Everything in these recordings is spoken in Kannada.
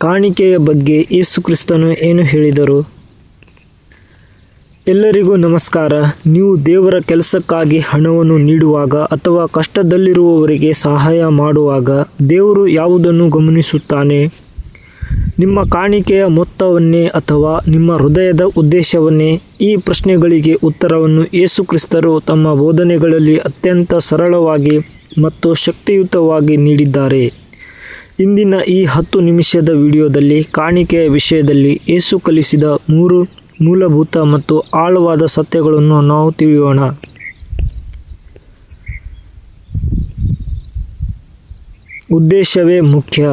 ಕಾಣಿಕೆಯ ಬಗ್ಗೆ ಯೇಸು ಕ್ರಿಸ್ತನು ಏನು ಹೇಳಿದರು? ಎಲ್ಲರಿಗೂ ನಮಸ್ಕಾರ. ನೀವು ದೇವರ ಕೆಲಸಕ್ಕಾಗಿ ಹಣವನ್ನು ನೀಡುವಾಗ ಅಥವಾ ಕಷ್ಟದಲ್ಲಿರುವವರಿಗೆ ಸಹಾಯ ಮಾಡುವಾಗ ದೇವರು ಯಾವುದನ್ನು ಗಮನಿಸುತ್ತಾನೆ? ನಿಮ್ಮ ಕಾಣಿಕೆಯ ಮೊತ್ತವನ್ನೇ ಅಥವಾ ನಿಮ್ಮ ಹೃದಯದ ಉದ್ದೇಶವನ್ನೇ? ಈ ಪ್ರಶ್ನೆಗಳಿಗೆ ಉತ್ತರವನ್ನು ಯೇಸು ಕ್ರಿಸ್ತರು ತಮ್ಮ ಬೋಧನೆಗಳಲ್ಲಿ ಅತ್ಯಂತ ಸರಳವಾಗಿ ಮತ್ತು ಶಕ್ತಿಯುತವಾಗಿ ನೀಡಿದ್ದಾರೆ. ಇಂದಿನ ಈ ಹತ್ತು ನಿಮಿಷದ ವಿಡಿಯೋದಲ್ಲಿ ಕಾಣಿಕೆಯ ವಿಷಯದಲ್ಲಿ ಏಸು ಕಲಿಸಿದ ಮೂರು ಮೂಲಭೂತ ಮತ್ತು ಆಳವಾದ ಸತ್ಯಗಳನ್ನು ನಾವು ತಿಳಿಯೋಣ. ಉದ್ದೇಶವೇ ಮುಖ್ಯ.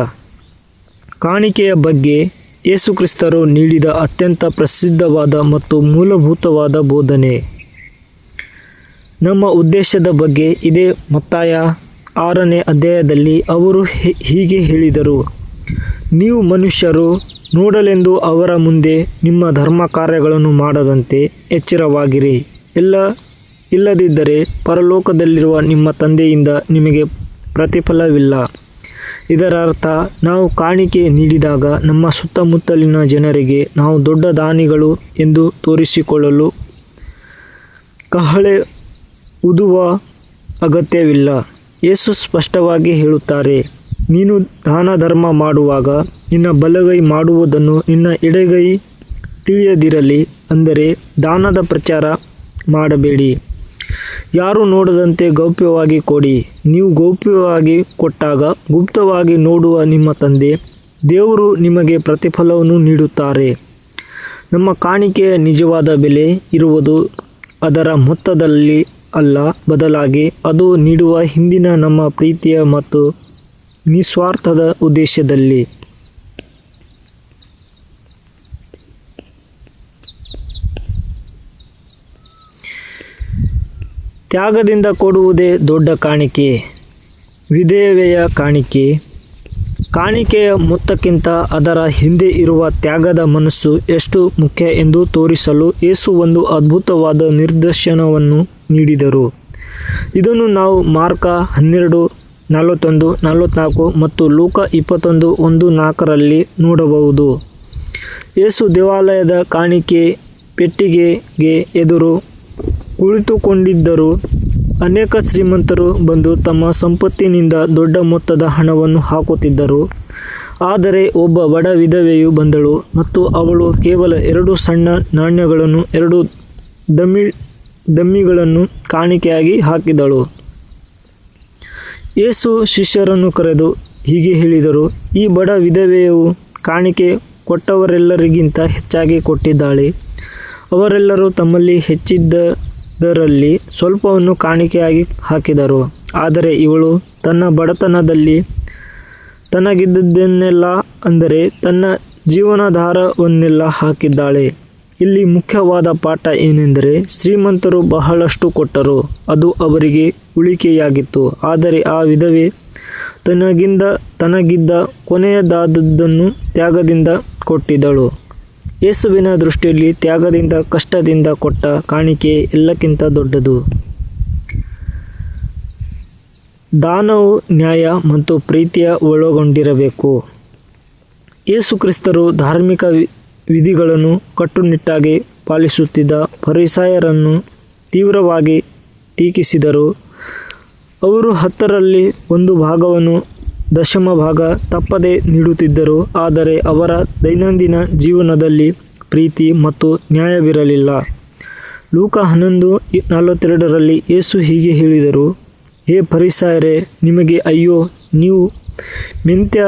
ಕಾಣಿಕೆಯ ಬಗ್ಗೆ ಯೇಸುಕ್ರಿಸ್ತರು ನೀಡಿದ ಅತ್ಯಂತ ಪ್ರಸಿದ್ಧವಾದ ಮತ್ತು ಮೂಲಭೂತವಾದ ಬೋಧನೆ. ನಮ್ಮ ಉದ್ದೇಶದ ಬಗ್ಗೆ ಇದೇ ಮತ್ತಾಯ. ಆರನೇ ಅಧ್ಯಾಯದಲ್ಲಿ ಅವರು ಹೀಗೆ ಹೇಳಿದರು, ನೀವು ಮನುಷ್ಯರು ನೋಡಲೆಂದು ಅವರ ಮುಂದೆ ನಿಮ್ಮ ಧರ್ಮ ಕಾರ್ಯಗಳನ್ನು ಮಾಡದಂತೆ ಎಚ್ಚರವಾಗಿರಿ. ಎಲ್ಲ ಇಲ್ಲದಿದ್ದರೆ ಪರಲೋಕದಲ್ಲಿರುವ ನಿಮ್ಮ ತಂದೆಯಿಂದ ನಿಮಗೆ ಪ್ರತಿಫಲವಿಲ್ಲ. ಇದರ ಅರ್ಥ ನಾವು ಕಾಣಿಕೆ ನೀಡಿದಾಗ ನಮ್ಮ ಸುತ್ತಮುತ್ತಲಿನ ಜನರಿಗೆ ನಾವು ದೊಡ್ಡ ದಾನಿಗಳು ಎಂದು ತೋರಿಸಿಕೊಳ್ಳಲು ಕಹಳೆ ಉದುವ ಅಗತ್ಯವಿಲ್ಲ. ಯೇಸು ಸ್ಪಷ್ಟವಾಗಿ ಹೇಳುತ್ತಾರೆ, ನೀನು ದಾನ ಧರ್ಮ ಮಾಡುವಾಗ ನಿನ್ನ ಬಲಗೈ ಮಾಡುವುದನ್ನು ನಿನ್ನ ಎಡಗೈ ತಿಳಿಯದಿರಲಿ, ಅಂದರೆ ದಾನದ ಪ್ರಚಾರ ಮಾಡಬೇಡಿ. ಯಾರು ನೋಡದಂತೆ ಗೌಪ್ಯವಾಗಿ ಕೊಡಿ. ನೀವು ಗೌಪ್ಯವಾಗಿ ಕೊಟ್ಟಾಗ ಗುಪ್ತವಾಗಿ ನೋಡುವ ನಿಮ್ಮ ತಂದೆ, ದೇವರು ನಿಮಗೆ ಪ್ರತಿಫಲವನ್ನು ನೀಡುತ್ತಾರೆ. ನಮ್ಮ ಕಾಣಿಕೆಯ ನಿಜವಾದ ಬೆಲೆ ಇರುವುದು ಅದರ ಮೊತ್ತದಲ್ಲಿ ಅಲ್ಲ, ಬದಲಾಗಿ ಅದು ನೀಡುವ ಹಿಂದಿನ ನಮ್ಮ ಪ್ರೀತಿಯ ಮತ್ತು ನಿಸ್ವಾರ್ಥದ ಉದ್ದೇಶದಲ್ಲಿ. ತ್ಯಾಗದಿಂದ ಕೊಡುವುದೇ ದೊಡ್ಡ ಕಾಣಿಕೆ ವಿಧೇವೆಯ ಕಾಣಿಕೆ. ಕಾಣಿಕೆಯ ಮೊತ್ತಕ್ಕಿಂತ ಅದರ ಹಿಂದೆ ಇರುವ ತ್ಯಾಗದ ಮನಸ್ಸು ಎಷ್ಟು ಮುಖ್ಯ ಎಂದು ತೋರಿಸಲು ಏಸು ಒಂದು ಅದ್ಭುತವಾದ ನಿರ್ದೇಶನವನ್ನು ನೀಡಿದರು. ಇದನ್ನು ನಾವು ಮಾರ್ಕ ಹನ್ನೆರಡು, ನಲವತ್ತೊಂದು ನಲವತ್ತ್ನಾಲ್ಕು ಮತ್ತು ಲೂಕ ಇಪ್ಪತ್ತೊಂದು, ಒಂದು, ನಾಲ್ಕರಲ್ಲಿ ನೋಡಬಹುದು. ಯೇಸು ದೇವಾಲಯದ ಕಾಣಿಕೆ, ಪೆಟ್ಟಿಗೆಗೆ ಎದುರು ಕುಳಿತುಕೊಂಡಿದ್ದರು. ಅನೇಕ ಶ್ರೀಮಂತರು ಬಂದು ತಮ್ಮ ಸಂಪತ್ತಿನಿಂದ ದೊಡ್ಡ ಮೊತ್ತದ ಹಣವನ್ನು ಹಾಕುತ್ತಿದ್ದರು. ಆದರೆ ಒಬ್ಬ ಬಡ ವಿಧವೆಯು ಬಂದಳು ಮತ್ತು ಅವಳು ಕೇವಲ ಎರಡು ಸಣ್ಣ ನಾಣ್ಯಗಳನ್ನು, ಎರಡು ದಮ್ಮಿ, ದಮ್ಮಿಗಳನ್ನು ಕಾಣಿಕೆಯಾಗಿ ಹಾಕಿದಳು. ಯೇಸು ಶಿಷ್ಯರನ್ನು ಕರೆದು ಹೀಗೆ ಹೇಳಿದರು, ಈ ಬಡ ವಿಧವೆಯು ಕಾಣಿಕೆ ಕೊಟ್ಟವರೆಲ್ಲರಿಗಿಂತ ಹೆಚ್ಚಾಗಿ ಕೊಟ್ಟಿದ್ದಾಳೆ. ಅವರೆಲ್ಲರೂ ತಮ್ಮಲ್ಲಿ ಹೆಚ್ಚಿದ್ದದರಲ್ಲಿ ಸ್ವಲ್ಪವನ್ನು ಕಾಣಿಕೆಯಾಗಿ ಹಾಕಿದರು. ಆದರೆ ಇವಳು ತನ್ನ ಬಡತನದಲ್ಲಿ ತನಗಿದ್ದದ್ದನ್ನೆಲ್ಲ ಅಂದರೆ ತನ್ನ ಜೀವನಾಧಾರವನ್ನೆಲ್ಲ ಹಾಕಿದ್ದಾಳೆ. ಇಲ್ಲಿ ಮುಖ್ಯವಾದ ಪಾಠ ಏನೆಂದರೆ ಶ್ರೀಮಂತರು ಬಹಳಷ್ಟು ಕೊಟ್ಟರು. ಅದು ಅವರಿಗೆ ಉಳಿಕೆಯಾಗಿತ್ತು. ಆದರೆ ಆ ವಿಧವೆ ತನಗಿಂದ ತನಗಿದ್ದ ಕೊನೆಯದಾದದ್ದನ್ನು ತ್ಯಾಗದಿಂದ ಕೊಟ್ಟಿದ್ದಳು. ಯೇಸುವಿನ ದೃಷ್ಟಿಯಲ್ಲಿ ತ್ಯಾಗದಿಂದ, ಕಷ್ಟದಿಂದ ಕೊಟ್ಟ ಕಾಣಿಕೆ ಎಲ್ಲಕ್ಕಿಂತ ದೊಡ್ಡದು. ದಾನವು ನ್ಯಾಯ ಮತ್ತು ಪ್ರೀತಿಯ ಒಳಗೊಂಡಿರಬೇಕು. ಯೇಸುಕ್ರಿಸ್ತರು ಧಾರ್ಮಿಕ ವಿಧಿಗಳನ್ನು ಕಟ್ಟುನಿಟ್ಟಾಗಿ ಪಾಲಿಸುತ್ತಿದ್ದ ಪರಿಸಾಯರನ್ನು ತೀವ್ರವಾಗಿ ಟೀಕಿಸಿದರು. ಅವರು ಹತ್ತರಲ್ಲಿ ಒಂದು ಭಾಗವನ್ನು ದಶಮ ಭಾಗ ತಪ್ಪದೆ ನೀಡುತ್ತಿದ್ದರು, ಆದರೆ ಅವರ ದೈನಂದಿನ ಜೀವನದಲ್ಲಿ ಪ್ರೀತಿ ಮತ್ತು ನ್ಯಾಯವಿರಲಿಲ್ಲ. ಲೂಕ ಹನ್ನೊಂದು, ನಲವತ್ತೆರಡರಲ್ಲಿ ಯೇಸು ಹೀಗೆ ಹೇಳಿದರು, ಹೇ ಪರಿಸಾಯರೆ ನಿಮಗೆ ಅಯ್ಯೋ, ನೀವು ಮೆಂತ್ಯ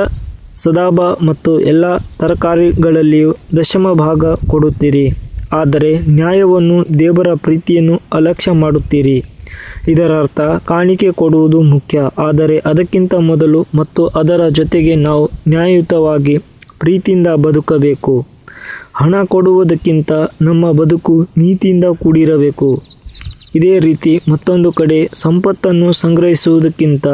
ಸದಾಬ ಮತ್ತು ಎಲ್ಲ ತರಕಾರಿಗಳಲ್ಲಿಯೂ ದಶಮ ಭಾಗ ಕೊಡುತ್ತೀರಿ, ಆದರೆ ನ್ಯಾಯವನ್ನು ದೇವರ ಪ್ರೀತಿಯನ್ನು ಅಲಕ್ಷ್ಯ ಮಾಡುತ್ತೀರಿ. ಇದರ ಅರ್ಥ ಕಾಣಿಕೆ ಕೊಡುವುದು ಮುಖ್ಯ, ಆದರೆ ಅದಕ್ಕಿಂತ ಮೊದಲು ಮತ್ತು ಅದರ ಜೊತೆಗೆ ನಾವು ನ್ಯಾಯಯುತವಾಗಿ ಪ್ರೀತಿಯಿಂದ ಬದುಕಬೇಕು. ಹಣ ಕೊಡುವುದಕ್ಕಿಂತ ನಮ್ಮ ಬದುಕು ನೀತಿಯಿಂದ ಕೂಡಿರಬೇಕು. ಇದೇ ರೀತಿ ಮತ್ತೊಂದು ಕಡೆ ಸಂಪತ್ತನ್ನು ಸಂಗ್ರಹಿಸುವುದಕ್ಕಿಂತ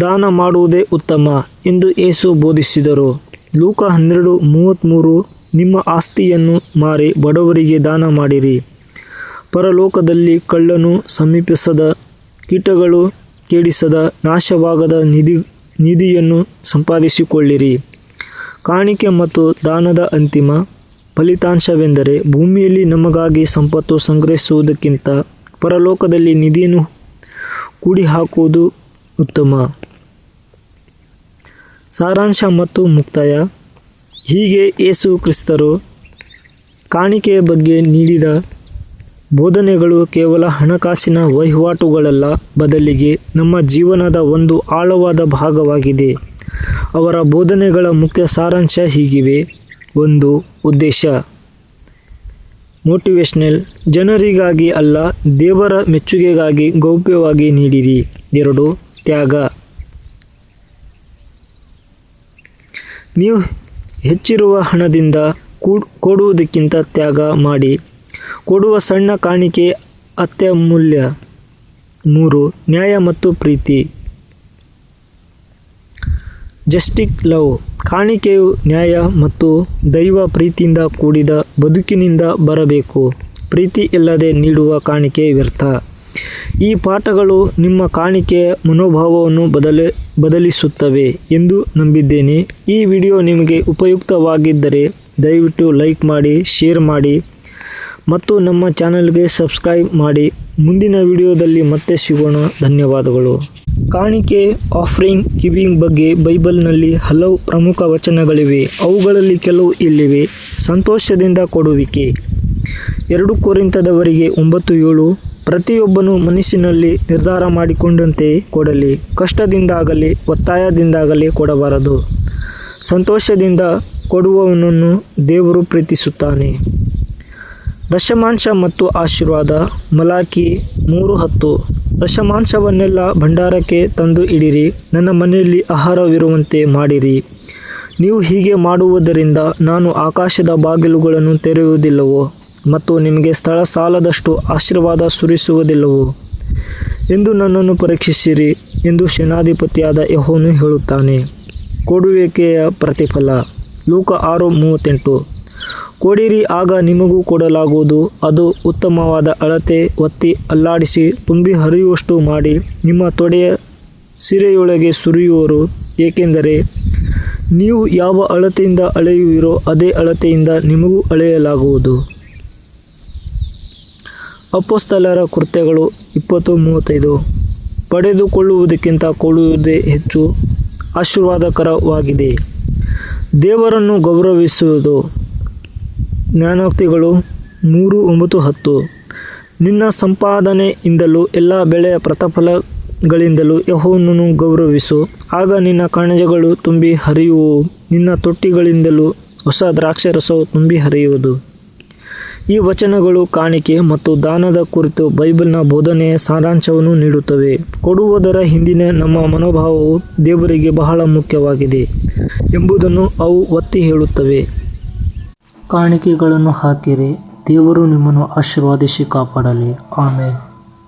ದಾನ ಮಾಡುವುದೇ ಉತ್ತಮ ಎಂದು ಯೇಸು ಬೋಧಿಸಿದರು. ಲೂಕ ಹನ್ನೆರಡು ಮೂವತ್ತ್ಮೂರು ನಿಮ್ಮ ಆಸ್ತಿಯನ್ನು ಮಾರಿ ಬಡವರಿಗೆ ದಾನ ಮಾಡಿರಿ. ಪರಲೋಕದಲ್ಲಿ ಕಳ್ಳನು ಸಮೀಪಿಸದ, ಕೀಟಗಳು ಕೇಡಿಸದ, ನಾಶವಾಗದ ನಿಧಿ, ನಿಧಿಯನ್ನು ಸಂಪಾದಿಸಿಕೊಳ್ಳಿರಿ. ಕಾಣಿಕೆ ಮತ್ತು ದಾನದ ಅಂತಿಮ ಫಲಿತಾಂಶವೆಂದರೆ ಭೂಮಿಯಲ್ಲಿ ನಮಗಾಗಿ ಸಂಪತ್ತು ಸಂಗ್ರಹಿಸುವುದಕ್ಕಿಂತ ಪರಲೋಕದಲ್ಲಿ ನಿಧಿಯನ್ನು ಕೂಡಿಹಾಕುವುದು ಉತ್ತಮ. ಸಾರಾಂಶ ಮತ್ತು ಮುಕ್ತಾಯ. ಹೀಗೆ ಯೇಸು ಕ್ರಿಸ್ತರು ಕಾಣಿಕೆಯ ಬಗ್ಗೆ ನೀಡಿದ ಬೋಧನೆಗಳು ಕೇವಲ ಹಣಕಾಸಿನ ವಹಿವಾಟುಗಳಲ್ಲ, ಬದಲಿಗೆ ನಮ್ಮ ಜೀವನದ ಒಂದು ಆಳವಾದ ಭಾಗವಾಗಿದೆ. ಅವರ ಬೋಧನೆಗಳ ಮುಖ್ಯ ಸಾರಾಂಶ ಹೀಗಿವೆ. ಒಂದು, ಉದ್ದೇಶ. ಮೋಟಿವೇಶ್ನಲ್. ಜನರಿಗಾಗಿ ಅಲ್ಲ, ದೇವರ ಮೆಚ್ಚುಗೆಗಾಗಿ ಗೌಪ್ಯವಾಗಿ ನೀಡಿರಿ. ಎರಡು, ತ್ಯಾಗ. ನೀವು ಹೆಚ್ಚಿರುವ ಹಣದಿಂದ ಕೂಡ್ ಕೊಡುವುದಕ್ಕಿಂತ ತ್ಯಾಗ ಮಾಡಿ. ಕೊಡುವ ಸಣ್ಣ ಕಾಣಿಕೆ ಅತ್ಯಮೂಲ್ಯ. ಮೂರು, ನ್ಯಾಯ ಮತ್ತು ಪ್ರೀತಿ. ಜಸ್ಟಿಕ್ ಲವ್. ಕಾಣಿಕೆಯು ನ್ಯಾಯ ಮತ್ತು ದೈವ ಪ್ರೀತಿಯಿಂದ ಕೂಡಿದ ಬದುಕಿನಿಂದ ಬರಬೇಕು. ಪ್ರೀತಿ ಇಲ್ಲದೆ ನೀಡುವ ಕಾಣಿಕೆ ವ್ಯರ್ಥ. ಈ ಪಾಠಗಳು ನಿಮ್ಮ ಕಾಣಿಕೆಯ ಮನೋಭಾವವನ್ನು ಬದಲ, ಬದಲಿಸುತ್ತವೆ ಎಂದು ನಂಬಿದ್ದೇನೆ. ಈ ವಿಡಿಯೋ ನಿಮಗೆ ಉಪಯುಕ್ತವಾಗಿದ್ದರೆ ದಯವಿಟ್ಟು ಲೈಕ್ ಮಾಡಿ, ಶೇರ್ ಮಾಡಿ. ಮತ್ತು ನಮ್ಮ ಚಾನಲ್ಗೆ ಸಬ್ಸ್ಕ್ರೈಬ್ ಮಾಡಿ. ಮುಂದಿನ ವಿಡಿಯೋದಲ್ಲಿ ಮತ್ತೆ ಸಿಗೋಣ. ಧನ್ಯವಾದಗಳು. ಕಾಣಿಕೆ, ಆಫರಿಂಗ್ ಗಿವಿಂಗ್ ಬಗ್ಗೆ ಬೈಬಲ್ನಲ್ಲಿ ಹಲವು ಪ್ರಮುಖ ವಚನಗಳಿವೆ. ಅವುಗಳಲ್ಲಿ ಕೆಲವು ಇಲ್ಲಿವೆ. ಸಂತೋಷದಿಂದ ಕೊಡುವಿಕೆ. ಎರಡು ಕೋರಿಂತದವರಿಗೆ ಒಂಬತ್ತು ಏಳು. ಪ್ರತಿಯೊಬ್ಬನು ಮನಸ್ಸಿನಲ್ಲಿ ನಿರ್ಧಾರ ಮಾಡಿಕೊಂಡಂತೆ ಕೊಡಲಿ. ಕಷ್ಟದಿಂದಾಗಲಿ, ಒತ್ತಾಯದಿಂದಾಗಲಿ ಕೊಡಬಾರದು. ಸಂತೋಷದಿಂದ ಕೊಡುವವನನ್ನು ದೇವರು ಪ್ರೀತಿಸುತ್ತಾನೆ. ದಶಮಾಂಶ ಮತ್ತು ಆಶೀರ್ವಾದ ಮಲಾಕಿ ಮೂರು ಹತ್ತು. ದಶಮಾಂಶವನ್ನೆಲ್ಲ ಭಂಡಾರಕ್ಕೆ ತಂದು ಇಡಿರಿ, ನನ್ನ ಮನೆಯಲ್ಲಿ ಆಹಾರವಿರುವಂತೆ ಮಾಡಿರಿ. ನೀವು ಹೀಗೆ ಮಾಡುವುದರಿಂದ ನಾನು ಆಕಾಶದ ಬಾಗಿಲುಗಳನ್ನು ತೆರೆಯುವುದಿಲ್ಲವೋ ಮತ್ತು ನಿಮಗೆ ಸ್ಥಳ ಸಾಲದಷ್ಟು ಆಶೀರ್ವಾದ ಸುರಿಸುವುದಿಲ್ಲವೋ? ಎಂದು ನನ್ನನ್ನು ಪರೀಕ್ಷಿಸಿರಿ ಎಂದು ಸೇನಾಧಿಪತಿಯಾದ ಯಹೋನು ಹೇಳುತ್ತಾನೆ. ಕೊಡುವಿಕೆಯ ಪ್ರತಿಫಲ. ಲೂಕ ಆರು ಮೂವತ್ತೆಂಟು. ಕೊಡಿರಿ, ಆಗ ನಿಮಗೂ ಕೊಡಲಾಗುವುದು. ಅದು ಉತ್ತಮವಾದ ಅಳತೆ ಒತ್ತಿ ಅಲ್ಲಾಡಿಸಿ ತುಂಬಿ ಹರಿಯುವಷ್ಟು ಮಾಡಿ ನಿಮ್ಮ ತೊಡೆಯ ಸಿರೆಯೊಳಗೆ ಸುರಿಯುವರು. ಏಕೆಂದರೆ ನೀವು ಯಾವ ಅಳತೆಯಿಂದ ಅಳೆಯುವಿರೋ ಅದೇ ಅಳತೆಯಿಂದ ನಿಮಗೂ ಅಳೆಯಲಾಗುವುದು. ಅಪ್ಪಸ್ತಲರ ಕೃತ್ಯಗಳು ಇಪ್ಪತ್ತು ಮೂವತ್ತೈದು ಪಡೆದುಕೊಳ್ಳುವುದಕ್ಕಿಂತ ಕೊಡುವುದೇ ಹೆಚ್ಚು ಆಶೀರ್ವಾದಕರವಾಗಿದೆ. ದೇವರನ್ನು ಗೌರವಿಸುವುದು. ಜ್ಞಾನೋಕ್ತಿಗಳು ಮೂರು ಒಂಬತ್ತು ಹತ್ತು. ನಿನ್ನ ಸಂಪಾದನೆಯಿಂದಲೂ ಎಲ್ಲ ಬೆಳೆಯ ಪ್ರತಫಲಗಳಿಂದಲೂ ಯಹೋನನ್ನು ಗೌರವಿಸು. ಆಗ ನಿನ್ನ ಕಣಜಗಳು ತುಂಬಿ ಹರಿಯುವು. ನಿನ್ನ ತೊಟ್ಟಿಗಳಿಂದಲೂ ಹೊಸ ದ್ರಾಕ್ಷಾರಸವು ತುಂಬಿ ಹರಿಯುವುದು. ಈ ವಚನಗಳು ಕಾಣಿಕೆ ಮತ್ತು ದಾನದ ಕುರಿತು ಬೈಬಲ್ನ ಬೋಧನೆಯ ಸಾರಾಂಶವನ್ನು ನೀಡುತ್ತವೆ. ಕೊಡುವುದರ ಹಿಂದಿನ ನಮ್ಮ ಮನೋಭಾವವು ದೇವರಿಗೆ ಬಹಳ ಮುಖ್ಯವಾಗಿದೆ ಎಂಬುದನ್ನು ಅವು ಒತ್ತಿ ಹೇಳುತ್ತವೆ. ಕಾಣಿಕೆಗಳನ್ನು ಹಾಕಿರಿ. ದೇವರು ನಿಮ್ಮನ್ನು ಆಶೀರ್ವಾದಿಸಿ ಕಾಪಾಡಲಿ. ಆಮೇಲೆ